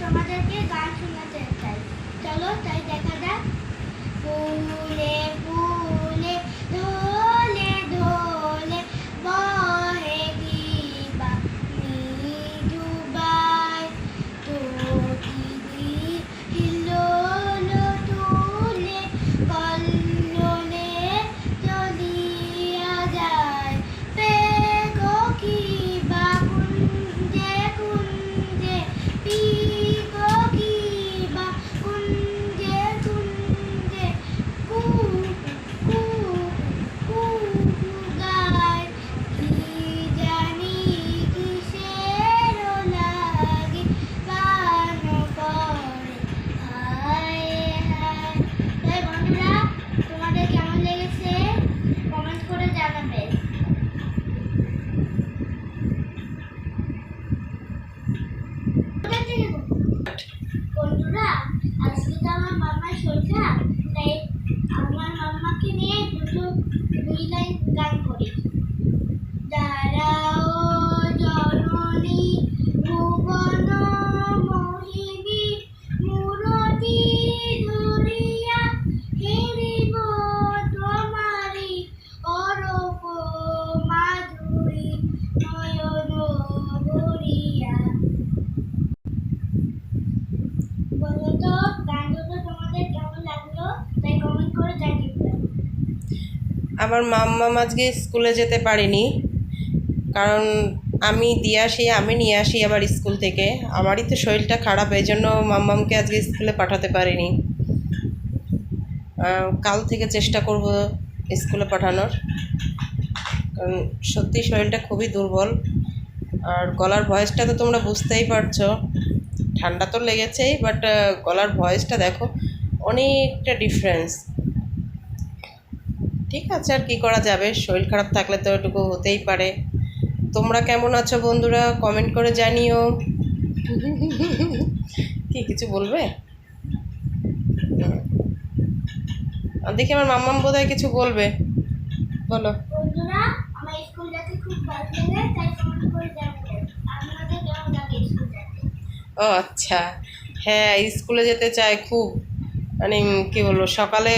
তোমাদেরকে গান শোনাতে চাই চলো তাই দেখা যাক ফুলে বন্ধুরা আজকে তো আমার মামার শরীর খারাপ তাই আমার মাম্মাকে নিয়ে দুটো দুই লাইন গান করি দাঁড়াও জননী ভুবন মোহিনী মূরতি ধরিয়া হেরিব তোমারি অরূপ মাধুরী নয়ন ভরিয়া বলো তো গান দুটো তোমাদের কেমন লাগল তাই কমেন্ট করে জানিয়ে দাও আমার মাম্মাম আজকে স্কুলে যেতে পারিনি। কারণ আমি দিয়ে আসি, আমি নিয়ে আসি আবার স্কুল থেকে। আমারই তো শরীরটা খারাপ, এই জন্য মাম্মামকে আজকে স্কুলে পাঠাতে পারিনি। কাল থেকে চেষ্টা করব স্কুলে পাঠানোর। কারণ সত্যি শরীরটা খুবই দুর্বল। আর গলার ভয়েসটা তো তোমরা বুঝতেই পারছ। ঠান্ডা তো লেগেছেই বাট গলার ভয়েসটা দেখো, অনেকটা ডিফারেন্স ঠিক আছে আর কি করা যাবে? শরীর খারাপ থাকলে তো এটুকু হতেই পারে। তোমরা কেমন আছো বন্ধুরা? কমেন্ট করে জানিও। কি কিছু বলবে? আর দেখি আমার মাম্মাম বোধহয় কিছু বলবে। বলো। ও আচ্ছা। হ্যাঁ স্কুলে যেতে চায় খুব। মানে কি বলব সকালে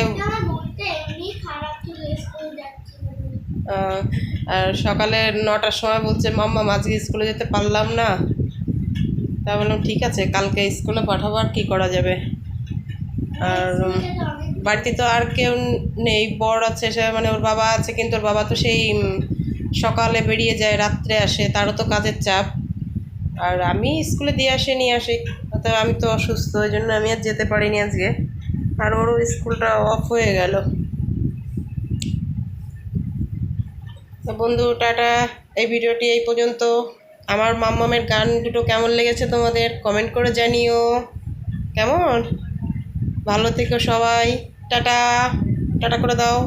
আর সকালে নটার সময় বলছে, মাম্মা আজকে স্কুলে যেতে পারলাম না। তা বললাম, ঠিক আছে, কালকে স্কুলে পাঠাবো, আর কী করা যাবে? আর বাড়িতে তো আর কেউ নেই, বর আছে, সে মানে ওর বাবা আছে, কিন্তু ওর বাবা তো সেই সকালে বেরিয়ে যায়, রাত্রে আসে, তারও তো কাজের চাপ। আর আমি স্কুলে দিয়ে আসে, নিয়ে আসি তো আমি তো অসুস্থ, ওই জন্য আমি আর যেতে পারিনি আজকে। আর ওরও স্কুলটা অফ হয়ে গেল। তো বন্ধু, টাটা। এই ভিডিওটি এই পর্যন্ত। আমার মাম্মামের গান দুটো কেমন লেগেছে তোমাদের কমেন্ট করে জানিও। কেমন? ভালো থেকো সবাই। টাটা। টাটা করে দাও।